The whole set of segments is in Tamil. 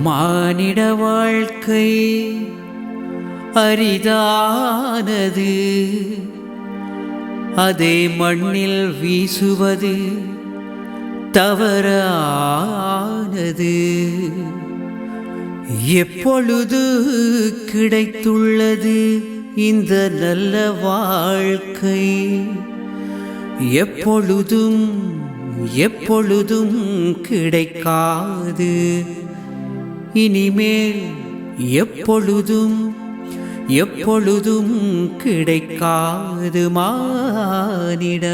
மானிட வாழ்க்கை அரிதானது. அதை மண்ணில் வீசுவது தவறானது. எப்பொழுது கிடைத்துள்ளது இந்த நல்ல வாழ்க்கை? எப்பொழுதும் எப்பொழுதும் கிடைக்காது. இனிமேல் எப்பொழுதும் எப்பொழுதும் கிடைக்காது மானிட.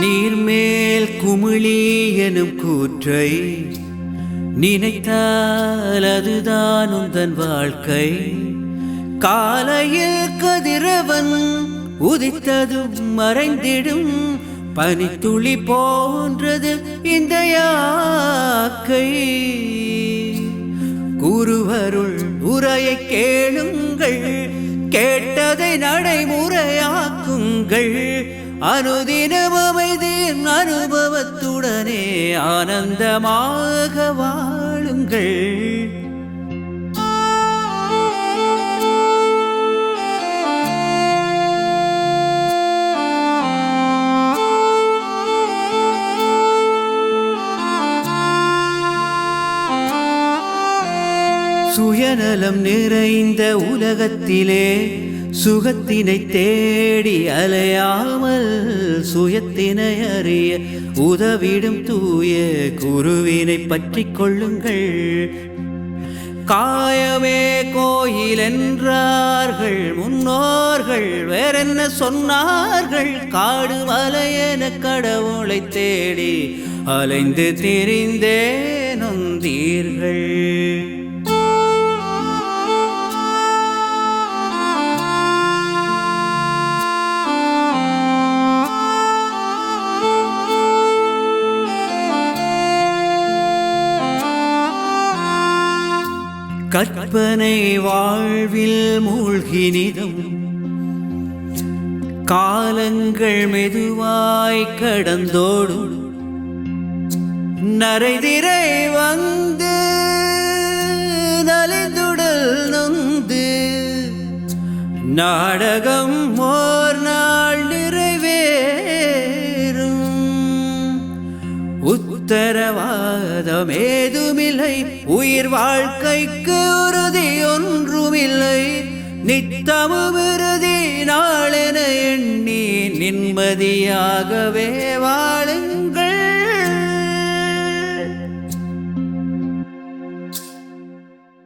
நீர்மேல் குமிழி எனும் கூற்றை நினைத்தால் அதுதான் உந்தன் வாழ்க்கை. காலையில் கதிரவன் உதித்ததும் மறைந்திடும். பனித்துளி போன்றது இந்த யாக்கை. குருவருள் உரையை கேளுங்கள் கேட்டதை நடைமுறையாக்குங்கள். அனுதினம் அமைதியின் அனுபவத்துடனே ஆனந்தமாக வாழுங்கள் சுயநலம் நிறைந்த உலகத்திலே சுகத்தினை தேடி அலையாமல் சுயத்தினை அறிய உதவிடும் தூய குருவினை பற்றி கொள்ளுங்கள். காயமே கோயில் என்றார்கள் முன்னோர்கள் வேறென்ன சொன்னார்கள்? காடு மலையென கடவுளை தேடி அலைந்து திரிந்தே நொந்தீர்கள் கற்பனை வாழ்வில் மூழ்கினிதம். காலங்கள் மெதுவாய் கடந்தோடும் நரைதிரை வந்து நலிந்துடல் நொந்து. நாடகம் மோ உத்தரவாதம் ஏதுமில்லை. உயிர் வாழ்க்கைக்கு உறுதி ஒன்றுமில்லை. நித்தமும் இறுதி நாளென எண்ணி நிம்மதியாகவே வாழ